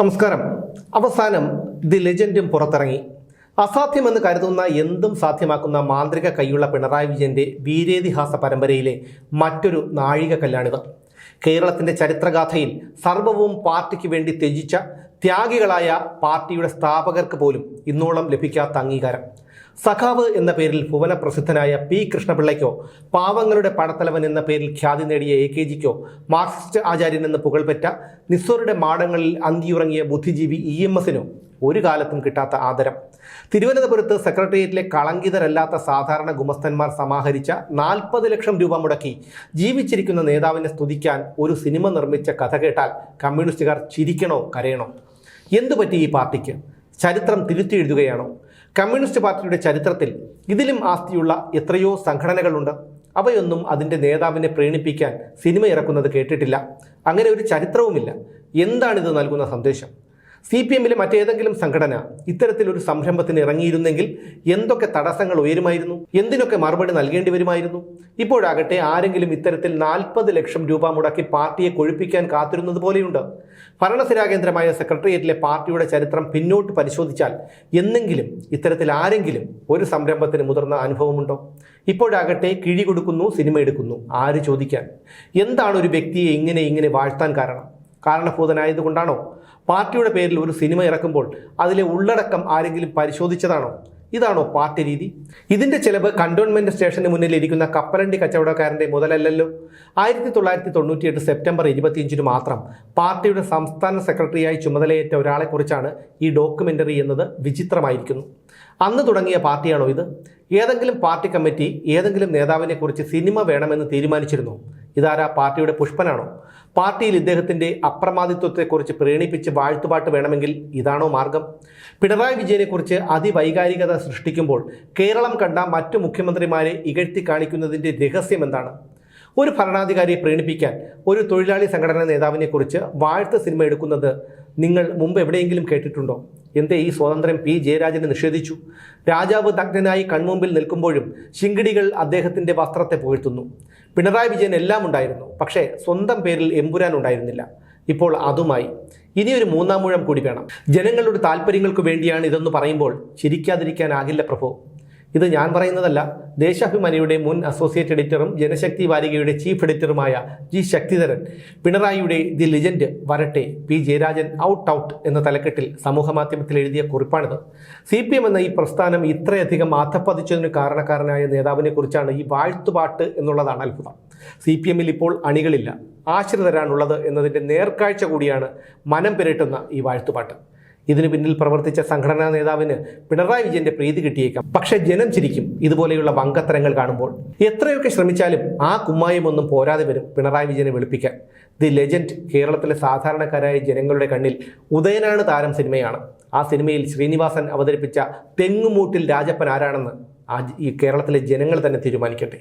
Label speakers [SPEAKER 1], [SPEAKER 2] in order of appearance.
[SPEAKER 1] നമസ്കാരം. അവസാനം ദി ലെജൻഡും പുറത്തിറങ്ങി. അസാധ്യമെന്ന് കരുതുന്ന എന്തും സാധ്യമാക്കുന്ന മാന്ത്രിക കൈയുള്ള പിണറായി വിജയന്റെ വീരേതിഹാസ പരമ്പരയിലെ മറ്റൊരു നാഴിക നാഴികക്കല്ലാണിത് കേരളത്തിന്റെ ചരിത്രഗാഥയിൽ സർവവും പാർട്ടിക്ക് വേണ്ടി ത്യജിച്ച ത്യാഗികളായ പാർട്ടിയുടെ സ്ഥാപകർക്ക് പോലും ഇന്നോളം ലഭിക്കാത്ത അംഗീകാരം. സഖാവ് എന്ന പേരിൽ ഭുവന പ്രസിദ്ധനായ പി കൃഷ്ണപിള്ളയ്ക്കോ പാവങ്ങളുടെ പടത്തലവൻ എന്ന പേരിൽ ഖ്യാതി നേടിയ എ കെ ജിക്കോ മാർക്സിസ്റ്റ് ആചാര്യൻ എന്ന് പുകൾപെറ്റ നിസ്വരുടെ മാടങ്ങളിൽ അന്തിയുറങ്ങിയ ബുദ്ധിജീവി ഇ എം എസിനോ ഒരു കാലത്തും കിട്ടാത്ത ആദരം. തിരുവനന്തപുരത്ത് സെക്രട്ടേറിയറ്റിലെ കളങ്കിതരല്ലാത്ത സാധാരണ ഗുമസ്തന്മാർ സമാഹരിച്ച നാൽപ്പത് ലക്ഷം രൂപ മുടക്കി ജീവിച്ചിരിക്കുന്ന നേതാവിനെ സ്തുതിക്കാൻ ഒരു സിനിമ നിർമ്മിച്ച കഥ കേട്ടാൽ കമ്മ്യൂണിസ്റ്റുകാർ ചിരിക്കണോ കരയണോ? എന്തുപറ്റി ഈ പാർട്ടിക്ക്? ചരിത്രം തിരുത്തി എഴുതുകയാണോ? കമ്മ്യൂണിസ്റ്റ് പാർട്ടിയുടെ ചരിത്രത്തിൽ ഇതിലും ആസ്തിയുള്ള എത്രയോ സംഘടനകളുണ്ട്. അവയൊന്നും അതിന്റെ നേതാവിനെ പ്രീണിപ്പിക്കാൻ സിനിമ ഇറക്കുന്നത് കേട്ടിട്ടില്ല. അങ്ങനെ ഒരു ചരിത്രവുമില്ല. എന്താണിത് നൽകുന്ന സന്ദേശം? സി പി എമ്മിലെ മറ്റേതെങ്കിലും സംഘടന ഇത്തരത്തിലൊരു സംരംഭത്തിന് ഇറങ്ങിയിരുന്നെങ്കിൽ എന്തൊക്കെ തടസ്സങ്ങൾ ഉയരുമായിരുന്നു? എന്തിനൊക്കെ മറുപടി നൽകേണ്ടി വരുമായിരുന്നു? ഇപ്പോഴാകട്ടെ ആരെങ്കിലും ഇത്തരത്തിൽ നാൽപ്പത് ലക്ഷം രൂപ മുടക്കി പാർട്ടിയെ കൊഴുപ്പിക്കാൻ കാത്തിരുന്നത് പോലെയുണ്ട്. ഭരണസിരാകേന്ദ്രമായ സെക്രട്ടേറിയറ്റിലെ പാർട്ടിയുടെ ചരിത്രം പിന്നോട്ട് പരിശോധിച്ചാൽ എന്നെങ്കിലും ഇത്തരത്തിൽ ആരെങ്കിലും ഒരു സംരംഭത്തിന് മുതിർന്ന അനുഭവമുണ്ടോ? ഇപ്പോഴാകട്ടെ കിഴി കൊടുക്കുന്നു സിനിമ എടുക്കുന്നു ആര് ചോദിക്കാൻ? എന്താണ് ഒരു വ്യക്തിയെ ഇങ്ങനെ ഇങ്ങനെ വാഴ്ത്താൻ കാരണം? കാരണഭൂതനായതുകൊണ്ടാണോ? പാർട്ടിയുടെ പേരിൽ ഒരു സിനിമ ഇറക്കുമ്പോൾ അതിലെ ഉള്ളടക്കം ആരെങ്കിലും പരിശോധിച്ചതാണോ? ഇതാണോ പാർട്ടി രീതി? ഇതിന്റെ ചിലവ് കണ്ടോൺമെന്റ് സ്റ്റേഷന് മുന്നിൽ ഇരിക്കുന്ന കപ്പലണ്ടി കച്ചവടക്കാരന്റെ മുതലല്ലല്ലോ. ആയിരത്തി തൊള്ളായിരത്തി തൊണ്ണൂറ്റിയെട്ട് സെപ്റ്റംബർ ഇരുപത്തിയഞ്ചിന് മാത്രം പാർട്ടിയുടെ സംസ്ഥാന സെക്രട്ടറിയായി ചുമതലയേറ്റ ഒരാളെക്കുറിച്ചാണ് ഈ ഡോക്യുമെന്ററി എന്നത് വിചിത്രമായിരിക്കുന്നു. അന്ന് തുടങ്ങിയ പാർട്ടിയാണോ ഇത്? ഏതെങ്കിലും പാർട്ടി കമ്മിറ്റി ഏതെങ്കിലും നേതാവിനെക്കുറിച്ച് സിനിമ വേണമെന്ന് തീരുമാനിച്ചിരുന്നു. ഇതാരാ പാർട്ടിയുടെ പുഷ്പനാണോ? പാർട്ടിയിൽ ഇദ്ദേഹത്തിന്റെ അപ്രമാദിത്വത്തെക്കുറിച്ച് പ്രീണിപ്പിച്ച് വാഴ്ത്തുപാട്ട് വേണമെങ്കിൽ ഇതാണോ മാർഗം? പിണറായി വിജയനെക്കുറിച്ച് അതിവൈകാരികത സൃഷ്ടിക്കുമ്പോൾ കേരളം കണ്ട മറ്റു മുഖ്യമന്ത്രിമാരെ ഇകഴ്ത്തി കാണിക്കുന്നതിന്റെ രഹസ്യം എന്താണ്? ഒരു ഭരണാധികാരിയെ പ്രീണിപ്പിക്കാൻ ഒരു തൊഴിലാളി സംഘടനാ നേതാവിനെക്കുറിച്ച് വാഴ്ത്ത സിനിമ എടുക്കുന്നത് നിങ്ങൾ മുമ്പ് എവിടെയെങ്കിലും കേട്ടിട്ടുണ്ടോ? എന്തേ ഈ സ്വാതന്ത്ര്യം പി. ജയരാജനെ നിഷേധിച്ചു? രാജാവ് നഗ്നനായി കൺമുമ്പിൽ നിൽക്കുമ്പോഴും ശിങ്കിടികൾ അദ്ദേഹത്തിന്റെ വസ്ത്രത്തെ പുകഴ്ത്തുന്നു. പിണറായി വിജയൻ എല്ലാം ഉണ്ടായിരുന്നു പക്ഷേ സ്വന്തം പേരിൽ എമ്പുരാൻ ഉണ്ടായിരുന്നില്ല. ഇപ്പോൾ അതുമായി. ഇനിയൊരു മൂന്നാം മൂഴം കൂടി വേണം. ജനങ്ങളുടെ താല്പര്യങ്ങൾക്ക് വേണ്ടിയാണ് ഇതെന്ന് പറയുമ്പോൾ ചിരിക്കാതിരിക്കാനാകില്ല പ്രഭു. ഇത് ഞാൻ പറയുന്നതല്ല. ദേശാഭിമാനിയുടെ മുൻ അസോസിയേറ്റ് എഡിറ്ററും ജനശക്തി വാരികയുടെ ചീഫ് എഡിറ്ററുമായ ജി ശക്തിധരൻ. പിണറായിയുടെ ദി ലിജൻഡ് വരട്ടെ പി ജയരാജൻ ഔട്ട് ഔട്ട് എന്ന തലക്കെട്ടിൽ സമൂഹമാധ്യമത്തിൽ എഴുതിയ കുറിപ്പാണിത്. സി പി എം എന്ന ഈ പ്രസ്ഥാനം ഇത്രയധികം ആധപ്പതിച്ചതിന് കാരണക്കാരനായ നേതാവിനെ കുറിച്ചാണ് ഈ വാഴ്ത്തുപാട്ട് എന്നുള്ളതാണ് അത്ഭുതം. സി പി എമ്മിൽ ഇപ്പോൾ അണികളില്ല. ആശ്രിതരാണുള്ളത് എന്നതിന്റെ നേർക്കാഴ്ച കൂടിയാണ് മനം പെരട്ടുന്ന ഈ വാഴ്ത്തുപാട്ട്. ഇതിന് പിന്നിൽ പ്രവർത്തിച്ച സംഘടനാ നേതാവിന് പിണറായി വിജയന്റെ പ്രീതി കിട്ടിയേക്കാം. പക്ഷെ ജനം ചിരിക്കും ഇതുപോലെയുള്ള വങ്കത്തരങ്ങൾ കാണുമ്പോൾ. എത്രയൊക്കെ ശ്രമിച്ചാലും ആ കുമ്മായമൊന്നും പോരാതെ വരും പിണറായി വിജയനെ വെളുപ്പിക്കാൻ. ദി ലെജൻഡ് കേരളത്തിലെ സാധാരണക്കാരായ ജനങ്ങളുടെ കണ്ണിൽ ഉദയനാണ് താരം സിനിമയാണ്. ആ സിനിമയിൽ ശ്രീനിവാസൻ അവതരിപ്പിച്ച തെങ്ങുമൂട്ടിൽ രാജപ്പൻ ആരാണെന്ന് ആ ഈ കേരളത്തിലെ ജനങ്ങൾ തന്നെ തീരുമാനിക്കട്ടെ.